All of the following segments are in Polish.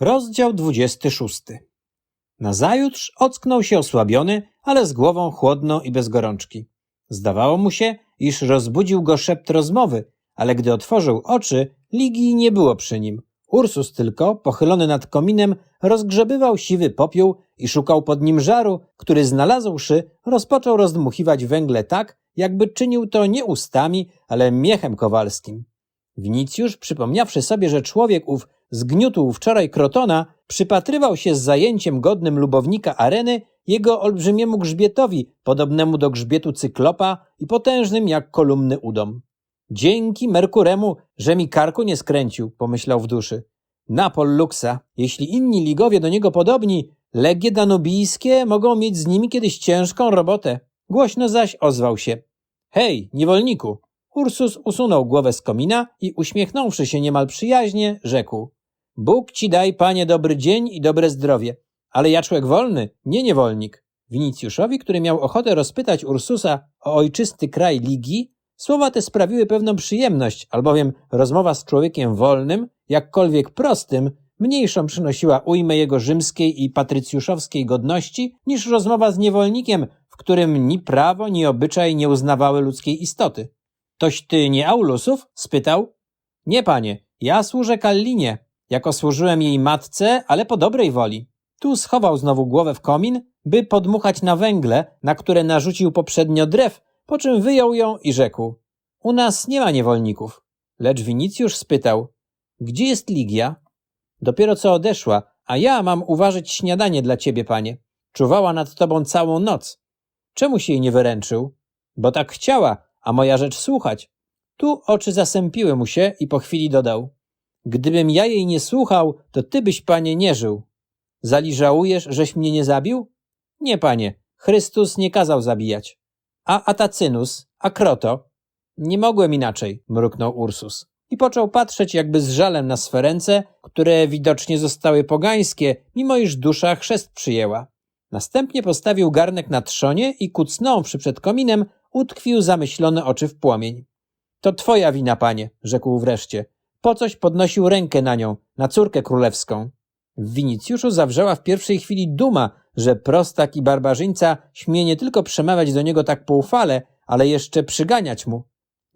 Rozdział 26. Nazajutrz ocknął się osłabiony, ale z głową chłodną i bez gorączki. Zdawało mu się, iż rozbudził go szept rozmowy, ale gdy otworzył oczy, Ligii nie było przy nim. Ursus tylko, pochylony nad kominem, rozgrzebywał siwy popiół i szukał pod nim żaru, który znalazłszy, rozpoczął rozdmuchiwać węgle tak, jakby czynił to nie ustami, ale miechem kowalskim. Winicjusz, przypomniawszy sobie, że człowiek ów zgniótł wczoraj Krotona, przypatrywał się z zajęciem godnym lubownika areny jego olbrzymiemu grzbietowi, podobnemu do grzbietu cyklopa i potężnym jak kolumny udom. Dzięki Merkuremu, że mi karku nie skręcił, pomyślał w duszy. Napol Luxa, jeśli inni ligowie do niego podobni, legie danubijskie mogą mieć z nimi kiedyś ciężką robotę. Głośno zaś ozwał się. Hej, niewolniku! Ursus usunął głowę z komina i uśmiechnąwszy się niemal przyjaźnie, rzekł. Bóg ci daj, panie, dobry dzień i dobre zdrowie. Ale ja człowiek wolny, nie niewolnik. Winicjuszowi, który miał ochotę rozpytać Ursusa o ojczysty kraj Ligi, słowa te sprawiły pewną przyjemność, albowiem rozmowa z człowiekiem wolnym, jakkolwiek prostym, mniejszą przynosiła ujmę jego rzymskiej i patrycjuszowskiej godności niż rozmowa z niewolnikiem, w którym ni prawo, ni obyczaj nie uznawały ludzkiej istoty. Toś ty nie Aulusów? spytał. Nie, panie, ja służę Kallinie, jako służyłem jej matce, ale po dobrej woli. Tu schował znowu głowę w komin, by podmuchać na węgle, na które narzucił poprzednio drew, po czym wyjął ją i rzekł. U nas nie ma niewolników. Lecz Winicjusz spytał. Gdzie jest Ligia? Dopiero co odeszła, a ja mam uważać śniadanie dla ciebie, panie. Czuwała nad tobą całą noc. Czemu się jej nie wyręczył? Bo tak chciała, a moja rzecz słuchać. Tu oczy zasępiły mu się i po chwili dodał. Gdybym ja jej nie słuchał, to ty byś, panie, nie żył. Zali żałujesz, żeś mnie nie zabił? Nie, panie, Chrystus nie kazał zabijać. A Atacynus, a Kroto? Nie mogłem inaczej, mruknął Ursus. I począł patrzeć jakby z żalem na swe ręce, które widocznie zostały pogańskie, mimo iż dusza chrzest przyjęła. Następnie postawił garnek na trzonie i kucnąwszy przed kominem, utkwił zamyślone oczy w płomień. To twoja wina, panie, rzekł wreszcie. Po coś podnosił rękę na nią, na córkę królewską. W Winicjuszu zawrzała w pierwszej chwili duma, że prostak i barbarzyńca śmie nie tylko przemawiać do niego tak poufale, ale jeszcze przyganiać mu.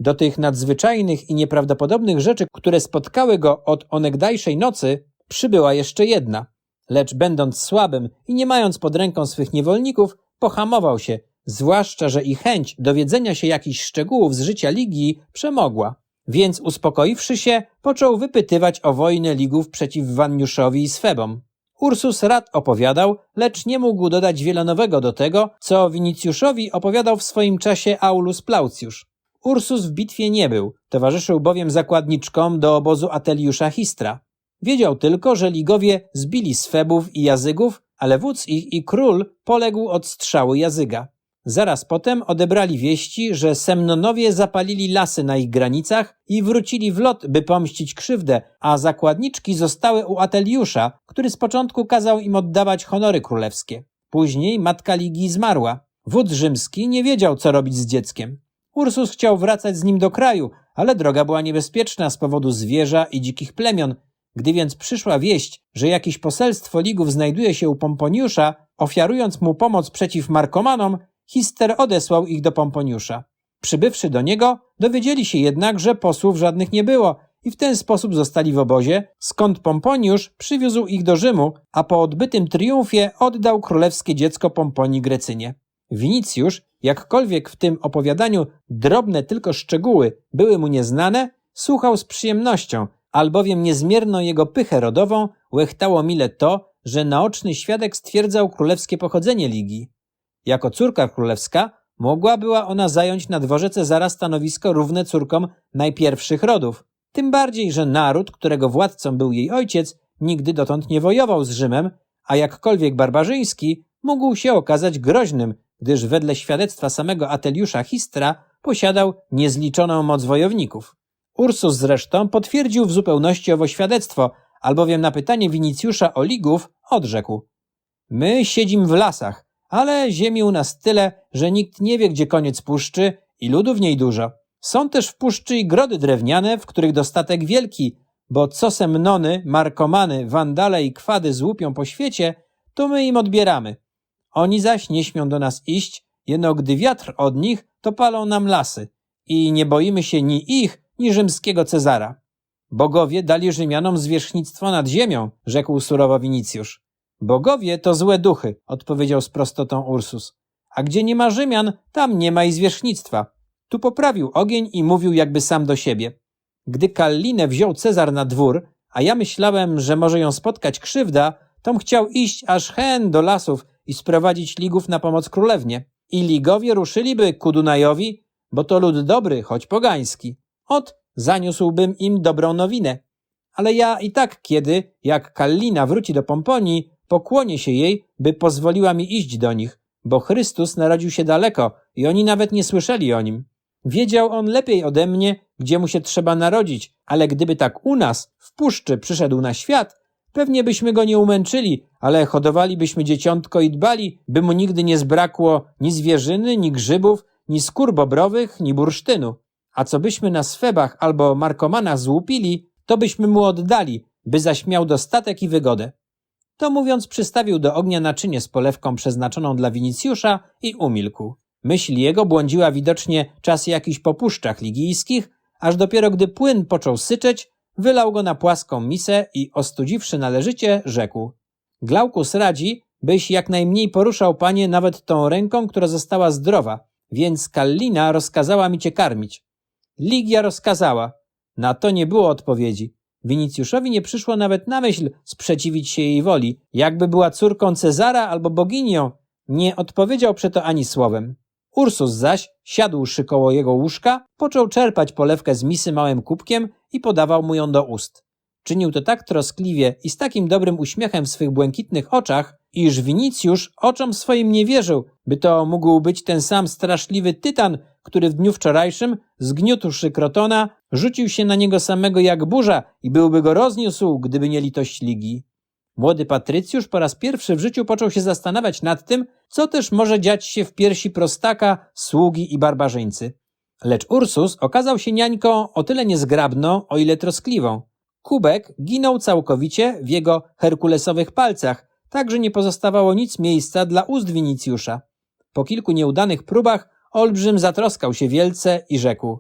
Do tych nadzwyczajnych i nieprawdopodobnych rzeczy, które spotkały go od onegdajszej nocy, przybyła jeszcze jedna. Lecz będąc słabym i nie mając pod ręką swych niewolników, pohamował się, zwłaszcza, że i chęć dowiedzenia się jakichś szczegółów z życia Ligii przemogła. Więc uspokoiwszy się, począł wypytywać o wojnę Ligów przeciw Wanniuszowi i Swebom. Ursus rad opowiadał, lecz nie mógł dodać wiele nowego do tego, co Winicjuszowi opowiadał w swoim czasie Aulus Plaucjusz. Ursus w bitwie nie był, towarzyszył bowiem zakładniczkom do obozu Ateliusza Histra. Wiedział tylko, że Ligowie zbili Swebów i Jazygów, ale wódz ich i król poległ od strzały Jazyga. Zaraz potem odebrali wieści, że Semnonowie zapalili lasy na ich granicach i wrócili w lot, by pomścić krzywdę, a zakładniczki zostały u Ateliusza, który z początku kazał im oddawać honory królewskie. Później matka Ligii zmarła. Wódz rzymski nie wiedział, co robić z dzieckiem. Ursus chciał wracać z nim do kraju, ale droga była niebezpieczna z powodu zwierza i dzikich plemion. Gdy więc przyszła wieść, że jakieś poselstwo Ligów znajduje się u Pomponiusza, ofiarując mu pomoc przeciw Markomanom, Hister odesłał ich do Pomponiusza. Przybywszy do niego, dowiedzieli się jednak, że posłów żadnych nie było i w ten sposób zostali w obozie, skąd Pomponiusz przywiózł ich do Rzymu, a po odbytym triumfie oddał królewskie dziecko Pomponii Grecynie. Winicjusz, jakkolwiek w tym opowiadaniu drobne tylko szczegóły były mu nieznane, słuchał z przyjemnością, albowiem niezmierną jego pychę rodową łechtało mile to, że naoczny świadek stwierdzał królewskie pochodzenie Ligi. Jako córka królewska mogła była ona zająć na dworze Cezara stanowisko równe córkom najpierwszych rodów. Tym bardziej, że naród, którego władcą był jej ojciec, nigdy dotąd nie wojował z Rzymem, a jakkolwiek barbarzyński, mógł się okazać groźnym, gdyż wedle świadectwa samego Ateliusza Histra posiadał niezliczoną moc wojowników. Ursus zresztą potwierdził w zupełności owo świadectwo, albowiem na pytanie Winicjusza o ligów odrzekł. My siedzimy w lasach, ale ziemi u nas tyle, że nikt nie wie, gdzie koniec puszczy i ludu w niej dużo. Są też w puszczy i grody drewniane, w których dostatek wielki, bo co se mnony, markomany, wandale i kwady złupią po świecie, to my im odbieramy. Oni zaś nie śmią do nas iść, jeno gdy wiatr od nich, to palą nam lasy i nie boimy się ni ich, ni rzymskiego Cezara. Bogowie dali Rzymianom zwierzchnictwo nad ziemią, rzekł surowo Winicjusz. Bogowie to złe duchy, odpowiedział z prostotą Ursus. A gdzie nie ma Rzymian, tam nie ma i zwierzchnictwa. Tu poprawił ogień i mówił jakby sam do siebie. Gdy Kallinę wziął Cezar na dwór, a ja myślałem, że może ją spotkać krzywda, tom chciał iść aż hen do lasów i sprowadzić ligów na pomoc królewnie. I ligowie ruszyliby ku Dunajowi, bo to lud dobry, choć pogański. Ot, zaniósłbym im dobrą nowinę. Ale ja i tak kiedy, jak Kallina wróci do Pomponii, pokłonię się jej, by pozwoliła mi iść do nich, bo Chrystus narodził się daleko i oni nawet nie słyszeli o nim. Wiedział on lepiej ode mnie, gdzie mu się trzeba narodzić, ale gdyby tak u nas, w puszczy, przyszedł na świat, pewnie byśmy go nie umęczyli, ale hodowalibyśmy dzieciątko i dbali, by mu nigdy nie zbrakło ni zwierzyny, ni grzybów, ni skór bobrowych, ni bursztynu. A co byśmy na swebach albo markomanach złupili, to byśmy mu oddali, by zaśmiał dostatek i wygodę. To mówiąc, przystawił do ognia naczynie z polewką przeznaczoną dla Winicjusza i umilkł. Myśl jego błądziła widocznie czas jakiś po puszczach ligijskich, aż dopiero gdy płyn począł syczeć, wylał go na płaską misę i ostudziwszy należycie, rzekł. Glaukus radzi, byś jak najmniej poruszał, panie, nawet tą ręką, która została zdrowa, więc Kallina rozkazała mi cię karmić. Ligia rozkazała. Na to nie było odpowiedzi. Winicjuszowi nie przyszło nawet na myśl sprzeciwić się jej woli. Jakby była córką Cezara albo boginią, nie odpowiedział przeto ani słowem. Ursus zaś, siadłszy koło jego łóżka, począł czerpać polewkę z misy małym kubkiem i podawał mu ją do ust. Czynił to tak troskliwie i z takim dobrym uśmiechem w swych błękitnych oczach, iż Winicjusz oczom swoim nie wierzył, by to mógł być ten sam straszliwy tytan, który w dniu wczorajszym, zgniótłszy Krotona, rzucił się na niego samego jak burza i byłby go rozniósł, gdyby nie litość Ligi. Młody Patrycjusz po raz pierwszy w życiu począł się zastanawiać nad tym, co też może dziać się w piersi prostaka, sługi i barbarzyńcy. Lecz Ursus okazał się niańką o tyle niezgrabną, o ile troskliwą. Kubek ginął całkowicie w jego herkulesowych palcach, tak że nie pozostawało nic miejsca dla ust Winicjusza. Po kilku nieudanych próbach olbrzym zatroskał się wielce i rzekł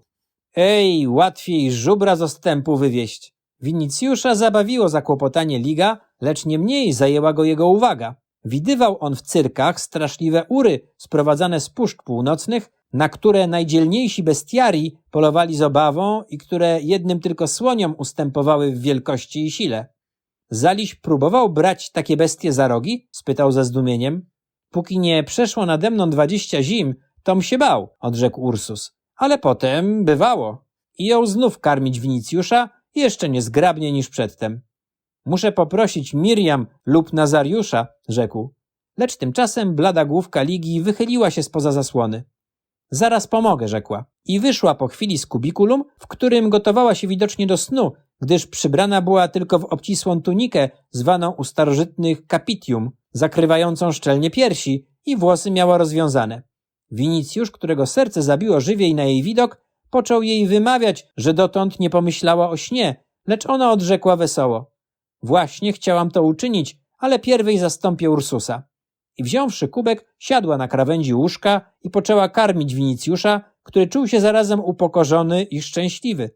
Ej, łatwiej żubra z ostępu wywieźć. Winicjusza zabawiło zakłopotanie Liga, lecz nie mniej zajęła go jego uwaga. Widywał on w cyrkach straszliwe ury sprowadzane z puszcz północnych, na które najdzielniejsi bestiarii polowali z obawą i które jednym tylko słoniom ustępowały w wielkości i sile. Zaliś próbował brać takie bestie za rogi? spytał ze zdumieniem. Póki nie przeszło nade mną dwadzieścia zim, tom się bał, odrzekł Ursus. Ale potem bywało. I ją znów karmić Winicjusza jeszcze niezgrabniej niż przedtem. Muszę poprosić Miriam lub Nazariusza, rzekł. Lecz tymczasem blada główka Ligi wychyliła się spoza zasłony. Zaraz pomogę, rzekła. I wyszła po chwili z kubikulum, w którym gotowała się widocznie do snu, gdyż przybrana była tylko w obcisłą tunikę, zwaną u starożytnych capitium, zakrywającą szczelnie piersi i włosy miała rozwiązane. Winicjusz, którego serce zabiło żywiej na jej widok, począł jej wymawiać, że dotąd nie pomyślała o śnie, lecz ona odrzekła wesoło. Właśnie chciałam to uczynić, ale pierwej zastąpię Ursusa. I wziąwszy kubek, siadła na krawędzi łóżka i poczęła karmić Winicjusza, który czuł się zarazem upokorzony i szczęśliwy.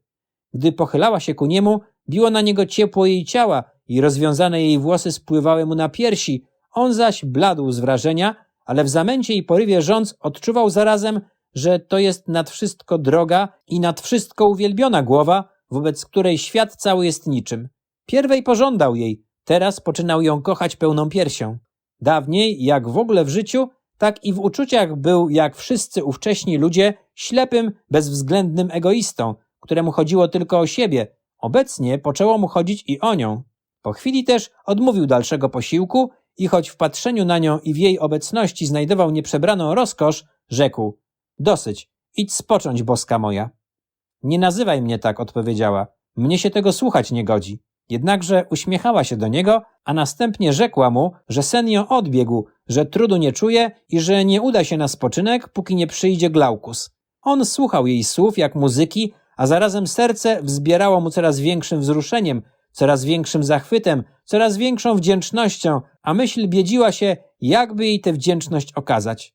Gdy pochylała się ku niemu, biło na niego ciepło jej ciała i rozwiązane jej włosy spływały mu na piersi, on zaś bladł z wrażenia, ale w zamęcie i porywie rządz odczuwał zarazem, że to jest nad wszystko droga i nad wszystko uwielbiona głowa, wobec której świat cały jest niczym. Pierwej pożądał jej, teraz poczynał ją kochać pełną piersią. Dawniej, jak w ogóle w życiu, tak i w uczuciach był, jak wszyscy ówcześni ludzie, ślepym, bezwzględnym egoistą, któremu chodziło tylko o siebie. Obecnie poczęło mu chodzić i o nią. Po chwili też odmówił dalszego posiłku i choć w patrzeniu na nią i w jej obecności znajdował nieprzebraną rozkosz, rzekł: Dosyć, idź spocząć, boska moja. Nie nazywaj mnie tak, odpowiedziała. Mnie się tego słuchać nie godzi. Jednakże uśmiechała się do niego, a następnie rzekła mu, że sen ją odbiegł, że trudu nie czuje i że nie uda się na spoczynek, póki nie przyjdzie Glaukus. On słuchał jej słów jak muzyki, a zarazem serce wzbierało mu coraz większym wzruszeniem, coraz większym zachwytem, coraz większą wdzięcznością, a myśl biedziła się, jakby jej tę wdzięczność okazać.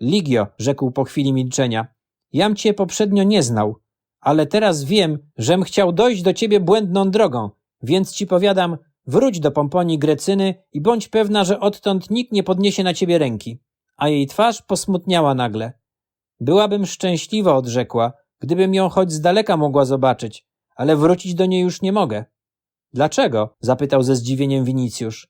Ligio, rzekł po chwili milczenia, jam cię poprzednio nie znał, ale teraz wiem, żem chciał dojść do ciebie błędną drogą, więc ci powiadam, wróć do Pomponii Grecyny i bądź pewna, że odtąd nikt nie podniesie na ciebie ręki. A jej twarz posmutniała nagle. Byłabym szczęśliwa, odrzekła, gdybym ją choć z daleka mogła zobaczyć, ale wrócić do niej już nie mogę. Dlaczego? zapytał ze zdziwieniem Winicjusz.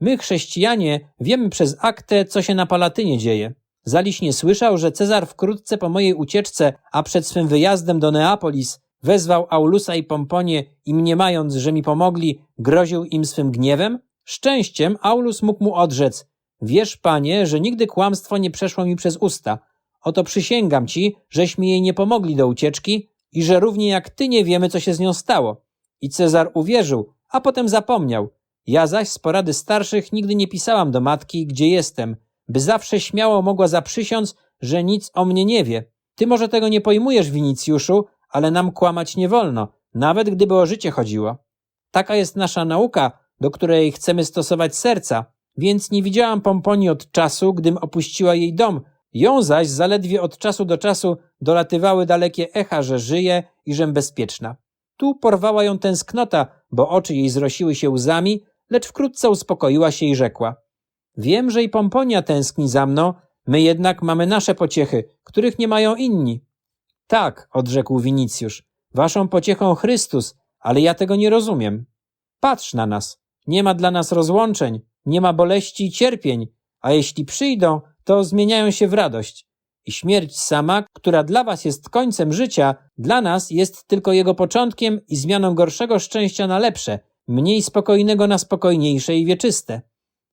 My, chrześcijanie, wiemy przez aktę, co się na Palatynie dzieje. Zaliś nie słyszał, że Cezar wkrótce po mojej ucieczce, a przed swym wyjazdem do Neapolis, wezwał Aulusa i Pomponie i mniemając, że mi pomogli, groził im swym gniewem? Szczęściem Aulus mógł mu odrzec, wiesz, panie, że nigdy kłamstwo nie przeszło mi przez usta. Oto przysięgam ci, żeśmy jej nie pomogli do ucieczki i że równie jak ty nie wiemy, co się z nią stało. I Cezar uwierzył, a potem zapomniał. Ja zaś z porady starszych nigdy nie pisałam do matki, gdzie jestem, by zawsze śmiało mogła zaprzysiąc, że nic o mnie nie wie. Ty może tego nie pojmujesz, Winicjuszu, ale nam kłamać nie wolno, nawet gdyby o życie chodziło. Taka jest nasza nauka, do której chcemy stosować serca, więc nie widziałam Pomponii od czasu, gdym opuściła jej dom, ją zaś zaledwie od czasu do czasu dolatywały dalekie echa, że żyje i żem bezpieczna. Tu porwała ją tęsknota, bo oczy jej zrosiły się łzami, lecz wkrótce uspokoiła się i rzekła. Wiem, że i Pomponia tęskni za mną, my jednak mamy nasze pociechy, których nie mają inni. Tak, odrzekł Winicjusz, waszą pociechą Chrystus, ale ja tego nie rozumiem. Patrz na nas. Nie ma dla nas rozłączeń, nie ma boleści i cierpień, a jeśli przyjdą, to zmieniają się w radość. I śmierć sama, która dla was jest końcem życia, dla nas jest tylko jego początkiem i zmianą gorszego szczęścia na lepsze, mniej spokojnego na spokojniejsze i wieczyste.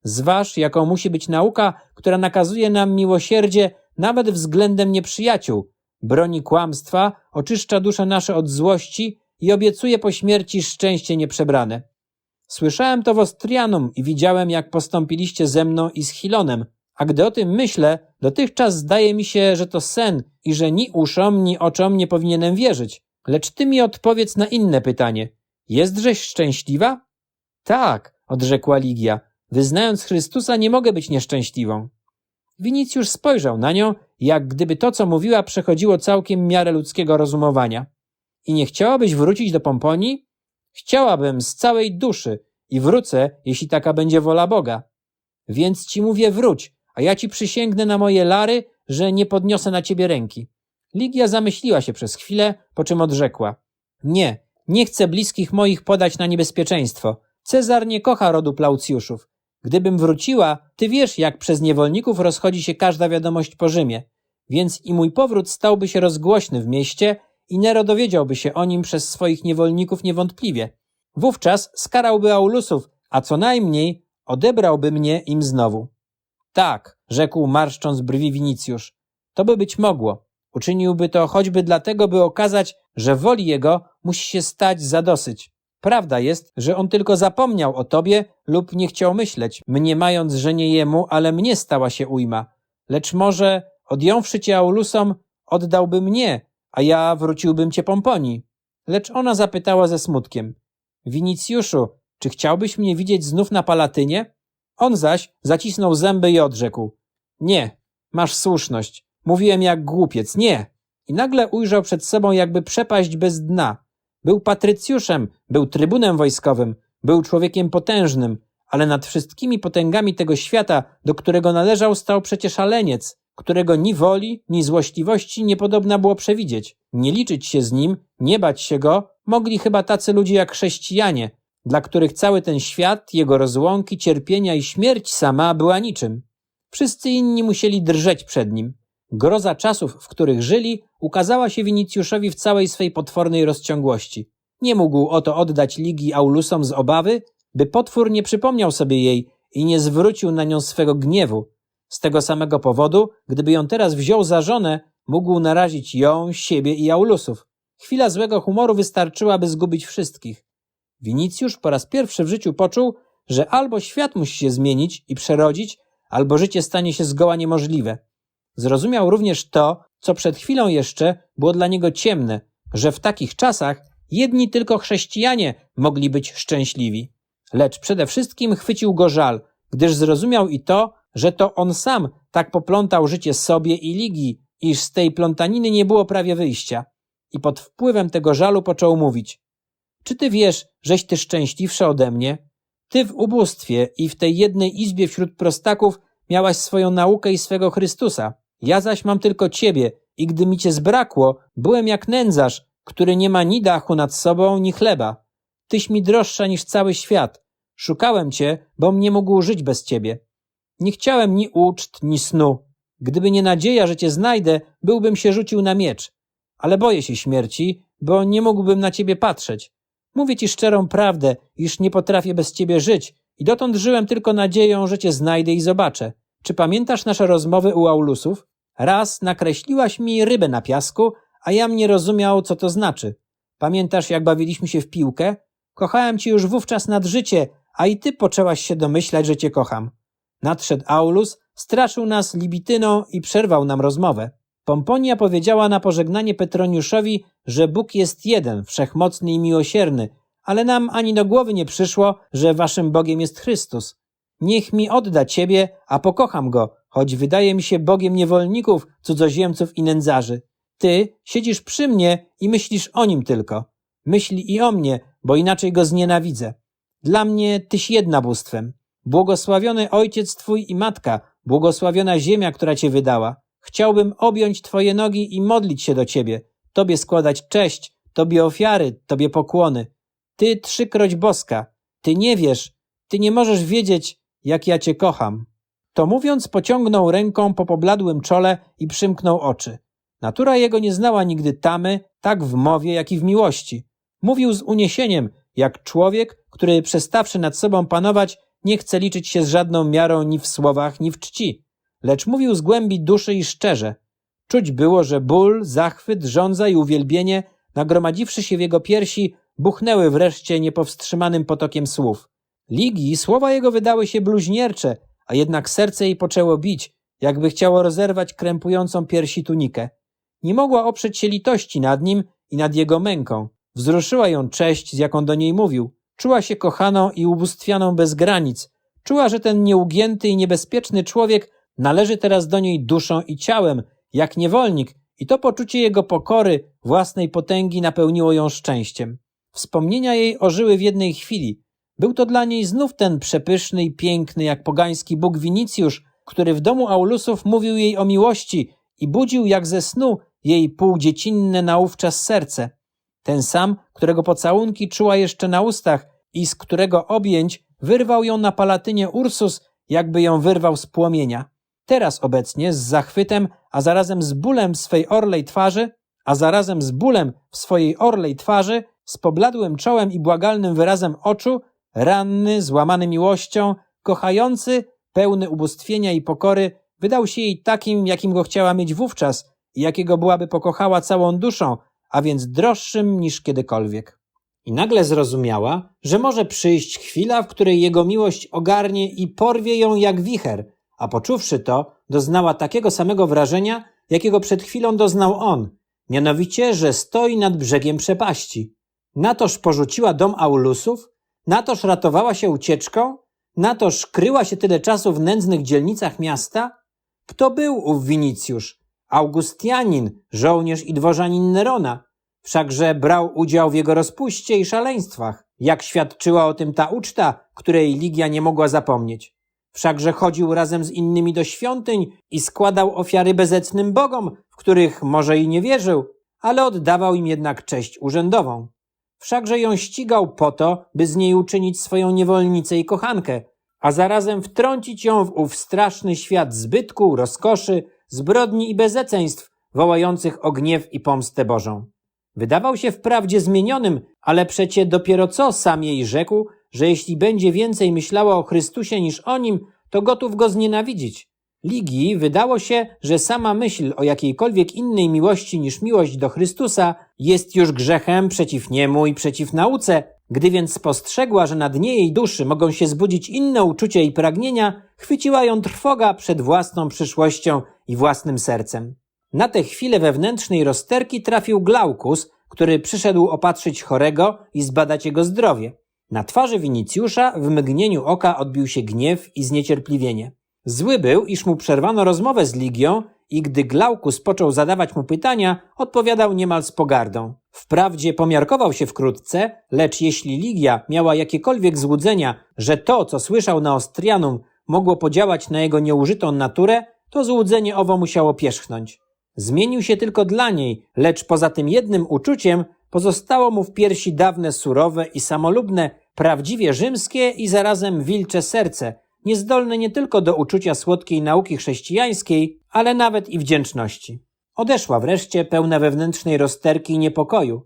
Zważ, jaką musi być nauka, która nakazuje nam miłosierdzie nawet względem nieprzyjaciół, broni kłamstwa, oczyszcza dusze nasze od złości i obiecuje po śmierci szczęście nieprzebrane. Słyszałem to w Ostrianum i widziałem, jak postąpiliście ze mną i z Hilonem, a gdy o tym myślę, dotychczas zdaje mi się, że to sen i że ni uszom, ni oczom nie powinienem wierzyć. Lecz ty mi odpowiedz na inne pytanie. Jestżeś szczęśliwa? Tak, odrzekła Ligia. Wyznając Chrystusa nie mogę być nieszczęśliwą. Winicjusz spojrzał na nią, jak gdyby to, co mówiła, przechodziło całkiem miarę ludzkiego rozumowania. I nie chciałabyś wrócić do Pomponii? Chciałabym z całej duszy i wrócę, jeśli taka będzie wola Boga. Więc ci mówię wróć, a ja ci przysięgnę na moje lary, że nie podniosę na ciebie ręki. Ligia zamyśliła się przez chwilę, po czym odrzekła. Nie, nie chcę bliskich moich podać na niebezpieczeństwo. Cezar nie kocha rodu Plaucjuszów. Gdybym wróciła, ty wiesz, jak przez niewolników rozchodzi się każda wiadomość po Rzymie. Więc i mój powrót stałby się rozgłośny w mieście i Nero dowiedziałby się o nim przez swoich niewolników niewątpliwie. Wówczas skarałby Aulusów, a co najmniej odebrałby mnie im znowu. Tak, rzekł marszcząc brwi Winicjusz. To by być mogło. Uczyniłby to choćby dlatego, by okazać, że woli jego musi się stać za dosyć. Prawda jest, że on tylko zapomniał o tobie lub nie chciał myśleć, mniemając, że nie jemu, ale mnie stała się ujma. Lecz może, odjąwszy cię Aulusom, oddałby mnie, a ja wróciłbym cię Pomponii. Lecz ona zapytała ze smutkiem. Winicjuszu, czy chciałbyś mnie widzieć znów na Palatynie? On zaś zacisnął zęby i odrzekł. Nie, masz słuszność. Mówiłem jak głupiec, nie. I nagle ujrzał przed sobą jakby przepaść bez dna. Był patrycjuszem, był trybunem wojskowym, był człowiekiem potężnym, ale nad wszystkimi potęgami tego świata, do którego należał, stał przecież szaleniec, którego ni woli, ni złośliwości niepodobna było przewidzieć. Nie liczyć się z nim, nie bać się go, mogli chyba tacy ludzie jak chrześcijanie, dla których cały ten świat, jego rozłąki, cierpienia i śmierć sama była niczym. Wszyscy inni musieli drżeć przed nim. Groza czasów, w których żyli, ukazała się Winicjuszowi w całej swej potwornej rozciągłości. Nie mógł oto oddać ligi Aulusom z obawy, by potwór nie przypomniał sobie jej i nie zwrócił na nią swego gniewu. Z tego samego powodu, gdyby ją teraz wziął za żonę, mógł narazić ją, siebie i Aulusów. Chwila złego humoru wystarczyła, by zgubić wszystkich. Winicjusz po raz pierwszy w życiu poczuł, że albo świat musi się zmienić i przerodzić, albo życie stanie się zgoła niemożliwe. Zrozumiał również to, co przed chwilą jeszcze było dla niego ciemne, że w takich czasach jedni tylko chrześcijanie mogli być szczęśliwi. Lecz przede wszystkim chwycił go żal, gdyż zrozumiał i to, że to on sam tak poplątał życie sobie i ligi, iż z tej plątaniny nie było prawie wyjścia. I pod wpływem tego żalu począł mówić: Czy ty wiesz, żeś ty szczęśliwszy ode mnie? Ty w ubóstwie i w tej jednej izbie wśród prostaków miałaś swoją naukę i swego Chrystusa. Ja zaś mam tylko ciebie i gdy mi cię zbrakło, byłem jak nędzarz, który nie ma ni dachu nad sobą, ni chleba. Tyś mi droższa niż cały świat. Szukałem cię, bom nie mógł żyć bez ciebie. Nie chciałem ni uczt, ni snu. Gdyby nie nadzieja, że cię znajdę, byłbym się rzucił na miecz. Ale boję się śmierci, bo nie mógłbym na ciebie patrzeć. Mówię ci szczerą prawdę, iż nie potrafię bez ciebie żyć i dotąd żyłem tylko nadzieją, że cię znajdę i zobaczę. Czy pamiętasz nasze rozmowy u Aulusów? Raz nakreśliłaś mi rybę na piasku, a ja mnie rozumiał, co to znaczy. Pamiętasz, jak bawiliśmy się w piłkę? Kochałem cię już wówczas nad życie, a i ty poczęłaś się domyślać, że cię kocham. Nadszedł Aulus, straszył nas libityną i przerwał nam rozmowę. Pomponia powiedziała na pożegnanie Petroniuszowi, że Bóg jest jeden, wszechmocny i miłosierny, ale nam ani do głowy nie przyszło, że waszym Bogiem jest Chrystus. Niech mi odda ciebie, a pokocham go, choć wydaje mi się Bogiem niewolników, cudzoziemców i nędzarzy. Ty siedzisz przy mnie i myślisz o nim tylko. Myśli i o mnie, bo inaczej go znienawidzę. Dla mnie tyś jedna bóstwem. Błogosławiony ojciec twój i matka, błogosławiona ziemia, która cię wydała. Chciałbym objąć twoje nogi i modlić się do ciebie, tobie składać cześć, tobie ofiary, tobie pokłony. Ty trzykroć boska, ty nie wiesz, ty nie możesz wiedzieć, jak ja cię kocham. To mówiąc, pociągnął ręką po pobladłym czole i przymknął oczy. Natura jego nie znała nigdy tamy, tak w mowie, jak i w miłości. Mówił z uniesieniem, jak człowiek, który przestawszy nad sobą panować, nie chce liczyć się z żadną miarą ni w słowach, ni w czci, lecz mówił z głębi duszy i szczerze. Czuć było, że ból, zachwyt, żądza i uwielbienie, nagromadziwszy się w jego piersi, buchnęły wreszcie niepowstrzymanym potokiem słów. Ligi słowa jego wydały się bluźniercze, a jednak serce jej poczęło bić, jakby chciało rozerwać krępującą piersi tunikę. Nie mogła oprzeć się litości nad nim i nad jego męką. Wzruszyła ją cześć, z jaką do niej mówił. Czuła się kochaną i ubóstwianą bez granic. Czuła, że ten nieugięty i niebezpieczny człowiek należy teraz do niej duszą i ciałem, jak niewolnik, i to poczucie jego pokory, własnej potęgi napełniło ją szczęściem. Wspomnienia jej ożyły w jednej chwili. Był to dla niej znów ten przepyszny i piękny, jak pogański bóg Winicjusz, który w domu Aulusów mówił jej o miłości i budził jak ze snu jej półdziecinne naówczas serce. Ten sam, którego pocałunki czuła jeszcze na ustach i z którego objęć wyrwał ją na palatynie Ursus, jakby ją wyrwał z płomienia. Teraz obecnie z zachwytem, a zarazem z bólem w swej orlej twarzy, a zarazem z bólem w swojej orlej twarzy, z pobladłym czołem i błagalnym wyrazem oczu, ranny, złamany miłością, kochający, pełny ubóstwienia i pokory, wydał się jej takim, jakim go chciała mieć wówczas i jakiego byłaby pokochała całą duszą, a więc droższym niż kiedykolwiek. I nagle zrozumiała, że może przyjść chwila, w której jego miłość ogarnie i porwie ją jak wicher, a poczuwszy to, doznała takiego samego wrażenia, jakiego przed chwilą doznał on, mianowicie, że stoi nad brzegiem przepaści. Na toż porzuciła dom Aulusów, na toż ratowała się ucieczką, na toż kryła się tyle czasu w nędznych dzielnicach miasta? Kto był ów Winicjusz? Augustianin, żołnierz i dworzanin Nerona. Wszakże brał udział w jego rozpuście i szaleństwach, jak świadczyła o tym ta uczta, której Ligia nie mogła zapomnieć. Wszakże chodził razem z innymi do świątyń i składał ofiary bezecnym bogom, w których może i nie wierzył, ale oddawał im jednak cześć urzędową. Wszakże ją ścigał po to, by z niej uczynić swoją niewolnicę i kochankę, a zarazem wtrącić ją w ów straszny świat zbytku, rozkoszy, zbrodni i bezeceństw, wołających o gniew i pomstę Bożą. Wydawał się wprawdzie zmienionym, ale przecie dopiero co sam jej rzekł, że jeśli będzie więcej myślała o Chrystusie niż o nim, to gotów go znienawidzić. Ligi wydało się, że sama myśl o jakiejkolwiek innej miłości niż miłość do Chrystusa jest już grzechem przeciw niemu i przeciw nauce. Gdy więc spostrzegła, że na dnie jej duszy mogą się zbudzić inne uczucia i pragnienia, chwyciła ją trwoga przed własną przyszłością i własnym sercem. Na tę chwilę wewnętrznej rozterki trafił Glaukus, który przyszedł opatrzyć chorego i zbadać jego zdrowie. Na twarzy Winicjusza w mgnieniu oka odbił się gniew i zniecierpliwienie. Zły był, iż mu przerwano rozmowę z Ligią i gdy Glaukus począł zadawać mu pytania, odpowiadał niemal z pogardą. Wprawdzie pomiarkował się wkrótce, lecz jeśli Ligia miała jakiekolwiek złudzenia, że to, co słyszał na Ostrianum, mogło podziałać na jego nieużytą naturę, to złudzenie owo musiało pierzchnąć. Zmienił się tylko dla niej, lecz poza tym jednym uczuciem pozostało mu w piersi dawne surowe i samolubne, prawdziwie rzymskie i zarazem wilcze serce, niezdolne nie tylko do uczucia słodkiej nauki chrześcijańskiej, ale nawet i wdzięczności. Odeszła wreszcie pełna wewnętrznej rozterki i niepokoju.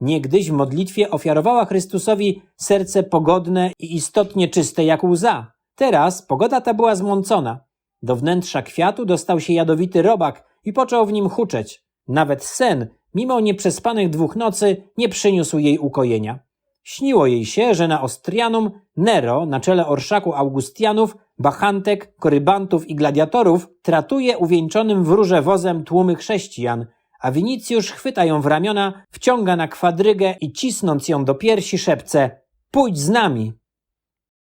Niegdyś w modlitwie ofiarowała Chrystusowi serce pogodne i istotnie czyste jak łza. Teraz pogoda ta była zmącona. Do wnętrza kwiatu dostał się jadowity robak i począł w nim huczeć. Nawet sen, mimo nieprzespanych dwóch nocy, nie przyniósł jej ukojenia. Śniło jej się, że na Ostrianum Nero, na czele orszaku Augustianów, bachantek, korybantów i gladiatorów, tratuje uwieńczonym w róże wozem tłumy chrześcijan, a Winicjusz chwyta ją w ramiona, wciąga na kwadrygę i cisnąc ją do piersi szepce Pójdź z nami!